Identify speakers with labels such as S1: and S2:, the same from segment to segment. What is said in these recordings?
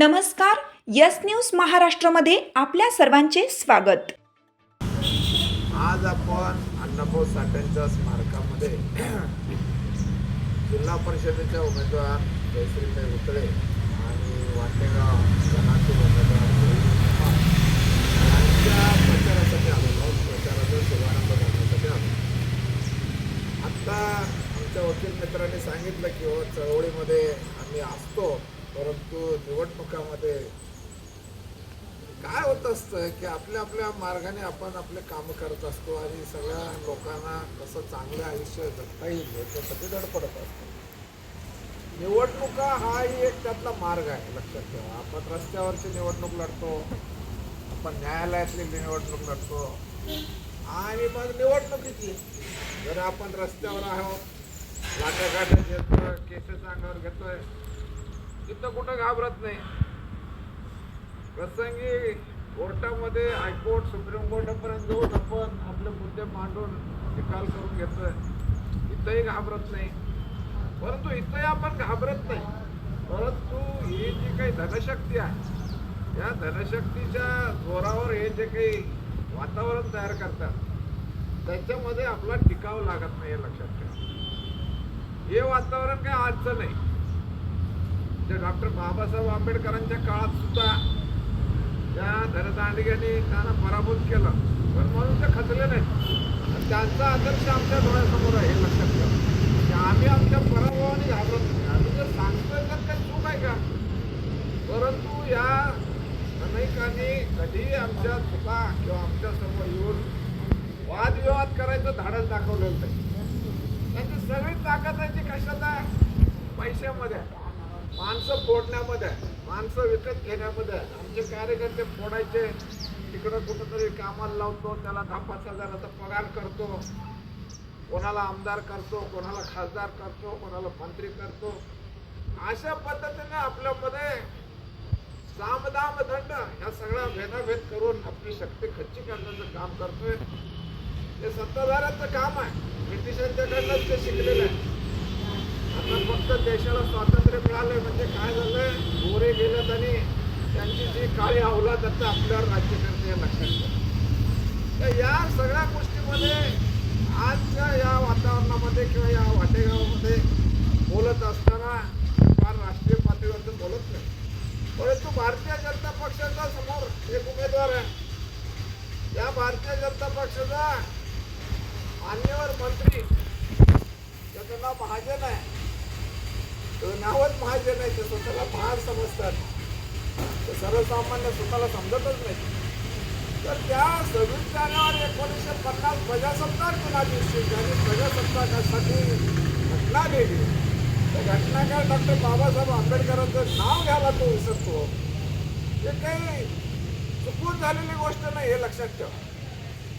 S1: नमस्कार yes news महाराष्ट्रामध्ये आपल्या सर्वांचे स्वागत.
S2: आज आपण अण्णाभाऊ साठ्यांच्या स्मारकामध्ये जिल्हा परिषदेच्या उमेदवार जयश्रीताई उतळे आणि वाटेगाव गणाचे उमेदवार यांच्या प्रचारासाठी आलेलो प्रचाराचा शुभारंभ करण्यासाठी आलो आत्ता आमच्या वकील मित्रांनी सांगितलं की हो चळवळीमध्ये आम्ही असतो. परंतु निवडणुकामध्ये काय होत असतं की आपल्या आपल्या मार्गाने आपण आपले कामं करत असतो आणि सगळ्या लोकांना कसं चांगलं आयुष्य जगता येईल याच्यासाठी धडपडत असतो. निवडणुका हाही एक त्यातला मार्ग आहे लक्षात ठेवा. आपण रस्त्यावरची निवडणूक लढतो आपण न्यायालयातली निवडणूक लढतो आणि मग निवडणुकीची जर आपण रस्त्यावर आहोत लाट्याकाट्या घेतो केसेस अंगावर घेतोय तिथं कुठं घाबरत नाही. प्रसंगी कोर्टामध्ये हायकोर्ट सुप्रीम कोर्टापर्यंत जाऊन आपण आपले मुद्दे मांडून निकाल करून घेतोय. इथंही घाबरत नाही. परंतु इथंही आपण घाबरत नाही. परंतु ही जी काही धनशक्ती आहे या धनशक्तीच्या जोरावर हे जे काही वातावरण तयार करतात त्याच्यामध्ये आपला टिकाव लागत नाही हे लक्षात ठेवा. हे वातावरण काही आजचं नाही. म्हणजे डॉक्टर बाबासाहेब आंबेडकरांच्या काळात सुद्धा त्या धनदांडग्यांनी त्यांना पराभूत केलं. पण म्हणून ते खचले नाहीत. त्यांचा आदर्श आमच्या डोळ्यासमोर आहे हे लक्षात ठेवा. की आम्ही आमच्या पराभवाने घाबरत नाही. आम्ही जर सांगतोय तर काही चूक आहे का? परंतु या अनेकांनी कधीही आमच्या चुका किंवा आमच्यासमोर येऊन वादविवाद करायचं धाडस दाखवलेलं नाही. त्यांची सगळी ताकद आहे ती कशात आहे पैशामध्ये आहे. माणसं फोडण्यामध्ये आहे. माणसं विकत घेण्यामध्ये आहे. आमचे कार्यकर्ते फोडायचे. तिकडं कुठंतरी कामाला लावतो त्याला दहा पाच हजाराचा पगार करतो. कोणाला आमदार करतो कोणाला खासदार करतो कोणाला मंत्री करतो. अशा पद्धतीने आपल्यामध्ये सामदाम दंड ह्या सगळ्या भेदाभेद करून आपली शक्ती खच्ची करण्याचं काम करतोय. ते सत्ताधाऱ्यांचं काम आहे. ब्रिटिशांच्याकडनंच ते शिकलेलं आहे. नंतर देशाला स्वातंत्र्य मिळालं म्हणजे काय झालंय? गोरे गेलं आणि त्यांची जी काळी अवलाद आता आपल्यावर राज्य करते हे लक्षात घ्या तर या सगळ्या गोष्टीमध्ये आजच्या या वातावरणामध्ये किंवा या वाटेगावामध्ये बोलत असताना फार राष्ट्रीय पातळीवरचं बोलत नाही. परंतु भारतीय जनता पक्षाचा समोर एक उमेदवार आहे. या भारतीय जनता पक्षाचा मान्यवर मंत्री त्याचं नाव महाजन आहे. नावच महाजन आहे ते स्वतःला महार समजतात. ते सर्वसामान्य स्वतःला समजतच नाही. तर त्या सव्वीस जानेवारी एकोणीसशे पन्नास प्रजासत्ताक दिना दिवशी ज्यांनी प्रजासत्ताकासाठी घटना लिहिली त्या घटनाकार डॉक्टर बाबासाहेब आंबेडकरांचं नाव घ्यायला तो विसरतो. हे काही चुकून झालेली गोष्ट नाही हे लक्षात ठेवा.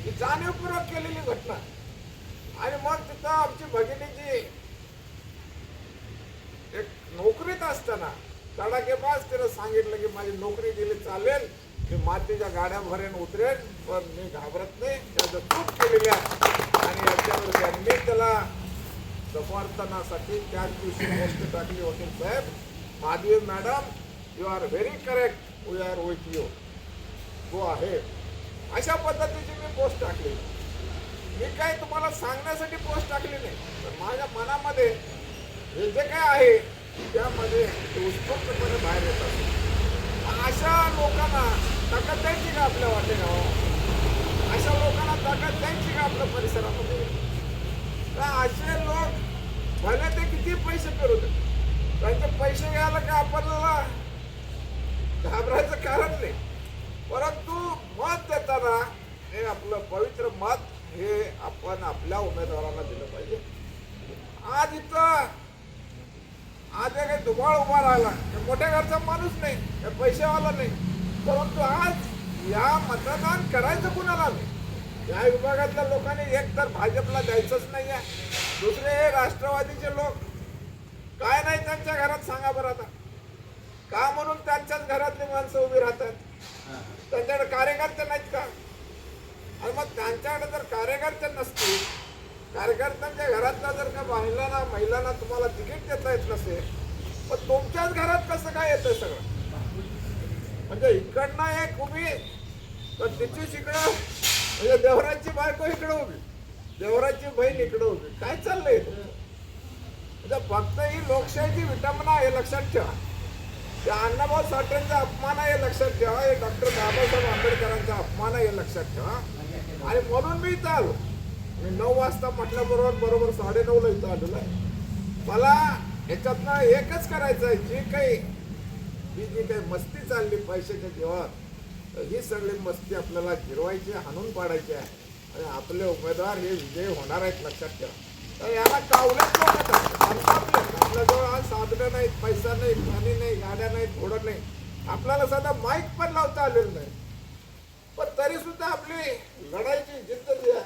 S2: ही जाणीवपूर्वक केलेली घटना. आणि मग तिथं आमची भगिनीची एक नोकरीत असताना तडाखेबाज त्याला सांगितलं की माझी नोकरी दिली चालेल. मी मातीच्या गाड्या भरेन उतरेन पण मी घाबरत नाही. त्याचं चूक केलेली आहे आणि याच्यावर त्यांनी त्याला समर्थनासाठी त्याच दिवशी गोष्ट टाकली वकील साहेब. Madhavi madam you are very correct we are with you तो आहे. अशा पद्धतीची मी पोस्ट टाकली. मी काय तुम्हाला सांगण्यासाठी पोस्ट टाकली नाही. तर माझ्या मनामध्ये हे जे काय आहे त्यामध्ये उत्स्फूर्तपणे बाहेर येतात अशा लोकांना ताकद द्यायची का आपल्या वाटेगाव अशा लोकांना ताकद द्यायची का आपल्या परिसरामध्ये? तर असे लोक भले ते किती पैसे करू दे त्यांचे पैसे घ्यायला का आपल्याला घाबरायचं कारण नाही. परंतु मत देताना हे आपलं पवित्र मत हे आपण आपल्या उमेदवाराला दिलं पाहिजे. आज इथं आज जे काही दुबाळ उभा राहिला. हे मोठ्या घरचा माणूस नाही हे पैसेवाला नाही. परंतु आज या मतदान करायचं कुणाला नाही? या विभागातल्या लोकांनी एक तर भाजपला द्यायचंच नाही आहे दुसरे हे राष्ट्रवादीचे लोक. काय नाही त्यांच्या घरात सांगा बरं आता. का म्हणून त्यांच्याच घरातली माणसं उभी राहतात? त्यांच्याकडे कार्यकर्ते नाहीत का? आणि मग त्यांच्याकडे जर कार्यकर्ते नसतील कार्यकर्त्यांच्या घरातला जर का महिलांना महिलांना तुम्हाला तिकीट देता येत नसेल पण तुमच्याच घरात कसं काय येतं सगळं? म्हणजे इकडनं एक उभी तर तिची इकडं म्हणजे देवराची बायको इकडं उभी देवराची बहीण इकडं उभी. काय चाललंय म्हणजे फक्त ही लोकशाहीची विटंबना हे लक्षात ठेवा. त्या अण्णाभाऊ साठेंचा अपमान आहे लक्षात ठेवा. हे डॉक्टर बाबासाहेब आंबेडकरांचा अपमान आहे लक्षात ठेवा. आणि म्हणून मी चालू मी नऊ वाजता म्हटल्याबरोबर बरोबर साडेनऊला इथं आलेलो आहे. मला याच्यातनं एकच करायचं आहे जी काही ही जी काही मस्ती चालली पैशाच्या जीवात ही सगळी मस्ती आपल्याला गिरवायची हाणून पाडायची आहे. आणि आपले उमेदवार हे विजयी होणार आहेत लक्षात ठेवा. तर याला कावल्याच आपल्याजवळ आज साधनं नाहीत पैसा नाही पाणी नाही गाड्या नाहीत घोडं नाही. आपल्याला साधा माईक पण लावता आलेलं नाही. पण तरी सुद्धा आपली लढाईची जिद्द जी आहे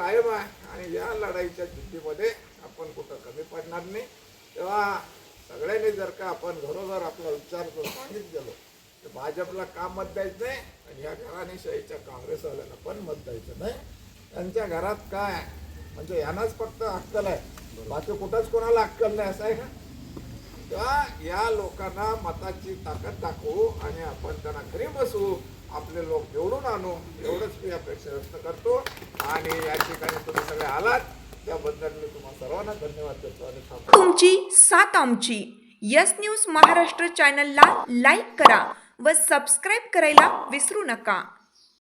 S2: कायम आहे आणि या लढाईच्या जिद्दीमध्ये आपण कुठं कमी पडणार नाही. तेव्हा सगळ्यांनी जर का आपण घरोघर आपला विचार जर सांगित गेलो तर भाजपला का मत द्यायचं नाही? आणि या घराणेशाहीच्या काँग्रेसवाल्यांना पण मत द्यायचं नाही. त्यांच्या घरात काय? म्हणजे यांनाच फक्त अक्कल आहे. बाकी कुठंच कोणाला अक्कल नाही असं आहे का? तेव्हा या लोकांना मताची ताकद दाखवू आणि आपण त्यांना घरी बसवू आपले लोक निवडून आणू. एवढंच मी अपेक्षा व्यक्त करतो. आणि या ठिकाणी तुम्ही सगळे आलात. त्याबद्दल मी तुम्हाला सर्वांना धन्यवाद देतो आणि
S1: तुमची सात आमची. यस न्यूज महाराष्ट्र चॅनलला लाईक करा व सबस्क्राईब करायला विसरू नका.